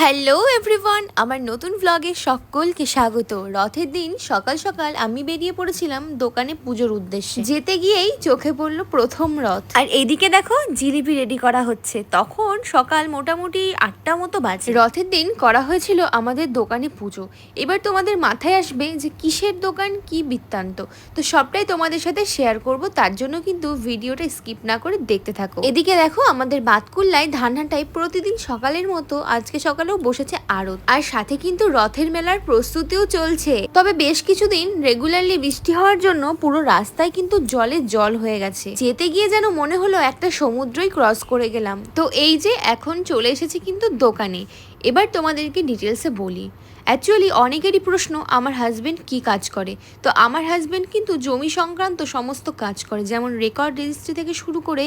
Hello everyone আমার নতুন ব্লগে সকলকে স্বাগত। রথের দিন সকাল সকাল আমি বেরিয়ে পড়েছিলাম দোকানে পুজোর উদ্দেশ্যে। যেতে গিয়েই চোখে পড়ল প্রথম রথ। আর এদিকে দেখো, জিলিপি রেডি করা হচ্ছে। তখন সকাল মোটামুটি আটটা মতো বাজে। রথের দিন করা হয়েছিল আমাদের দোকানে পুজো। এবার তোমাদের মাথায় আসবে যে কিসের দোকান, কি বৃত্তান্ত। তো সবটাই তোমাদের সাথে শেয়ার করব। তার জন্য কিন্তু ভিডিওটা স্কিপ না করে দেখতে থাকো। এদিকে দেখো, আমাদের বাতকুল্লায় ধানহাটায় প্রতিদিন সকালের মতো আজকে সকালেও বসেছে আড়ত আর সাথে কিন্তু রথের মেলার প্রস্তুতিও চলছে। তবে বেশ কিছুদিন রেগুলারলি বৃষ্টি হওয়ার জন্য পুরো রাস্তায় কিন্তু জলে জল হয়ে গেছে। যেতে গিয়ে যেন মনে হলো একটা সমুদ্রই ক্রস করে গেলাম। তো এই যে এখন চলে এসেছি কিন্তু দোকানে। এবার তোমাদেরকে ডিটেলসে বলি। অ্যাকচুয়ালি অনেকেরই প্রশ্ন, আমার হাজবেন্ড কি কাজ করে? তো আমার হাজব্যান্ড কিন্তু জমি সংক্রান্ত সমস্ত কাজ করে, যেমন রেকর্ড রেজিস্ট্রি থেকে শুরু করে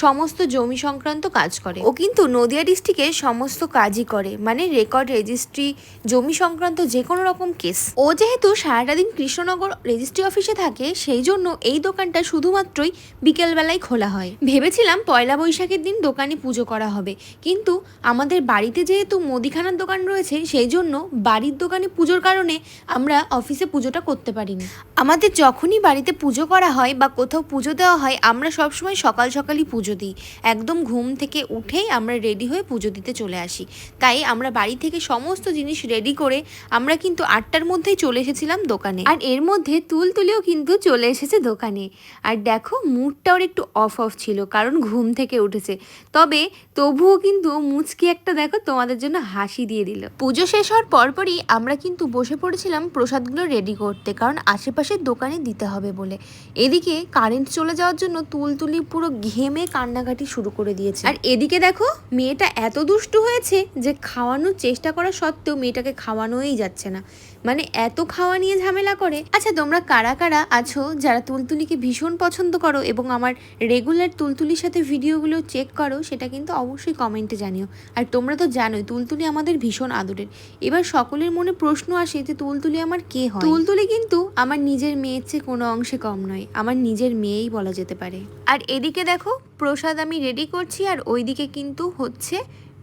সমস্ত জমি সংক্রান্ত কাজ করে। ও কিন্তু নদিয়া ডিস্ট্রিক্টে সমস্ত কাজই করে মানে রেকর্ড রেজিস্ট্রি জমি সংক্রান্ত যে কোনো রকম কেস ও যেহেতু সারাটা দিন কৃষ্ণনগর রেজিস্ট্রি অফিসে থাকে, সেই জন্য এই দোকানটা শুধুমাত্রই বিকেলবেলায় খোলা হয়। ভেবেছিলাম পয়লা বৈশাখের দিন দোকানে পুজো করা হবে, কিন্তু আমাদের বাড়িতে যেহেতু মুদিখানার দোকান রয়েছে, সেই জন্য বাড়ির দোকানে পুজোর কারণে আমরা অফিসে পুজোটা করতে পারিনি। আমাদের যখনই বাড়িতে পুজো করা হয় বা কোথাও পুজো দেওয়া হয়, আমরা সবসময় সকাল সকালই পুজো দিই। একদম ঘুম থেকে উঠেই আমরা রেডি হয়ে পুজো দিতে চলে আসি। তাই আমরা বাড়ি থেকে সমস্ত জিনিস রেডি করে আমরা কিন্তু আটটার মধ্যেই চলে এসেছিলাম দোকানে। আর এর মধ্যে তুল তুলেও কিন্তু চলে এসেছে দোকানে। আর দেখো মুডটা ওর একটু অফ অফ ছিল, কারণ ঘুম থেকে উঠেছে। তবে তবুও কিন্তু মুচকি একটা দেখো তোমাদের জন্য হাসি দিয়ে দিল। পুজো শেষ হওয়ার পরপরই আমরা কিন্তু বসে পড়েছিলাম প্রসাদগুলো রেডি করতে, কারণ আশেপাশের দোকানে দিতে হবে বলে। এদিকে কারেন্ট চলে যাওয়ার জন্য তুলতুলি পুরো ঘেমে কান্নাকাটি শুরু করে দিয়েছে। আর এদিকে দেখো মেয়েটা এত দুষ্টু হয়েছে যে খাওয়ানোর চেষ্টা করা সত্ত্বেও মেয়েটাকে খাওয়ানোই যাচ্ছে না। মানে এত খাওয়া নিয়ে ঝামেলা করে। আচ্ছা তোমরা কারা কারা আছো যারা তুলতুলিকে ভীষণ পছন্দ করো এবং আমার রেগুলার তুলতুলির সাথে ভিডিওগুলো চেক করো সেটা কিন্তু অবশ্যই কমেন্টে জানিও। আর তোমরা তো জানোই তুলতুলি আমাদের ভীষণ আদরের। এবার সকলের মনে প্রশ্ন আসে যে তুলতুলি আমার কে হয়? তুলতুলি কিন্তু আমার নিজের মেয়ের চেয়ে কোনো অংশে কম নয় আমার নিজের মেয়েই বলা যেতে পারে। আর এদিকে দেখো, প্রসাদ আমি রেডি করছি আর ওইদিকে কিন্তু হচ্ছে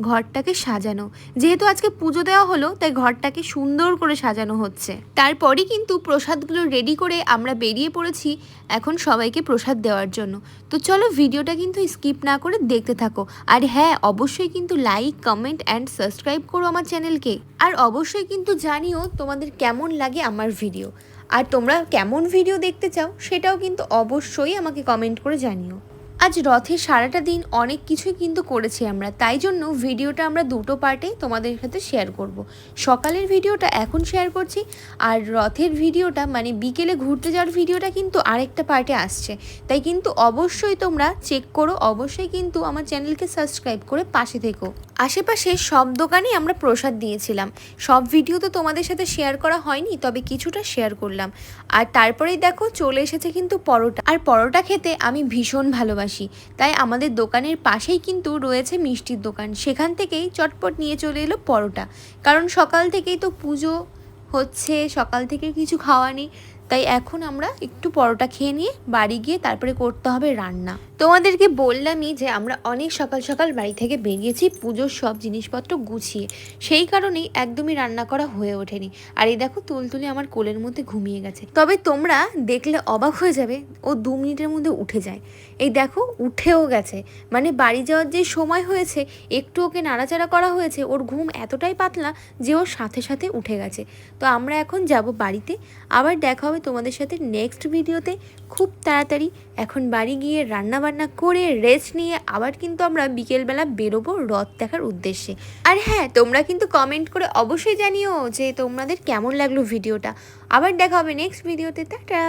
ঘরটাকে সাজানো। যেহেতু আজকে পুজো দেওয়া হলো, তাই ঘরটাকে সুন্দর করে সাজানো হচ্ছে। তারপরই কিন্তু প্রসাদগুলো রেডি করে আমরা বেরিয়ে পড়েছি এখন সবাইকে প্রসাদ দেওয়ার জন্য। তো চলো ভিডিওটা কিন্তু স্কিপ না করে দেখতে থাকো। আর হ্যাঁ অবশ্যই কিন্তু লাইক কমেন্ট অ্যান্ড সাবস্ক্রাইব করো আমার চ্যানেলকে আর অবশ্যই কিন্তু জানিও তোমাদের কেমন লাগে আমার ভিডিও আর তোমরা কেমন ভিডিও দেখতে চাও সেটাও কিন্তু অবশ্যই আমাকে কমেন্ট করে জানিও। আজ রথের সারাটা দিন অনেক কিছুই কিন্তু করেছি আমরা, তাই জন্য ভিডিওটা আমরা দুটো পার্টে তোমাদের সাথে শেয়ার করব। সকালের ভিডিওটা এখন শেয়ার করছি, আর রথের ভিডিওটা মানে বিকেলে ঘুরতে যাওয়ার ভিডিওটা কিন্তু আরেকটা পার্টে আসছে। তাই কিন্তু অবশ্যই তোমরা চেক করো, অবশ্যই কিন্তু আমার চ্যানেলকে সাবস্ক্রাইব করে পাশে থেকো। আশেপাশে সব দোকানেই আমরা প্রসাদ দিয়েছিলাম। সব ভিডিও তো তোমাদের সাথে শেয়ার করা হয়নি, তবে কিছুটা শেয়ার করলাম। আর তারপরেই দেখো, চলে এসেছে কিন্তু পরোটা। আর পরোটা খেতে আমি ভীষণ ভালোবাসি। তাই আমাদের দোকানের পাশেই কিন্তু রয়েছে মিষ্টির দোকান। সেখান থেকেই চটপট নিয়ে চলে এলো পরোটা। কারণ সকাল থেকেই তো পুজো হচ্ছে, সকাল থেকে কিছু খাওয়া নেই। তাই এখন আমরা একটু পরোটা খেয়ে নিয়ে বাড়ি গিয়ে তারপরে করতে হবে রান্না। তোমাদেরকে বললামই যে আমরা অনেক সকাল সকাল বাড়ি থেকে বেরিয়েছি, পুজোর সব জিনিসপত্র গুছিয়ে। সেই কারণেই একদমই রান্না করা হয়ে ওঠেনি। আর এই দেখো তুলতুলি আমার কোলের মধ্যে ঘুমিয়ে গেছে। তবে তোমরা দেখলে অবাক হয়ে যাবে, ও দু মিনিটের মধ্যে উঠে যায়। এই দেখো উঠেও গেছে। মানে বাড়ি যাওয়ার যে সময় হয়েছে, একটু ওকে নাড়াচাড়া করা হয়েছে, ওর ঘুম এতটাই পাতলা যে ওর সাথে সাথে উঠে গেছে। তো আমরা এখন যাব বাড়িতে, আবার দেখা তোমাদের সাথে নেক্সট ভিডিওতে খুব তাড়াতাড়ি এখন বাড়ি গিয়ে রান্না বান্না করে রেস্ট নিয়ে আবার কিন্তু আমরা বিকেলবেলা বেরোবো রথ দেখার উদ্দেশ্যে। আর হ্যাঁ তোমরা কিন্তু কমেন্ট করে অবশ্যই জানিও যে তোমাদের কেমন লাগল ভিডিওটা আবার দেখা হবে নেক্সট ভিডিওতে টাটা!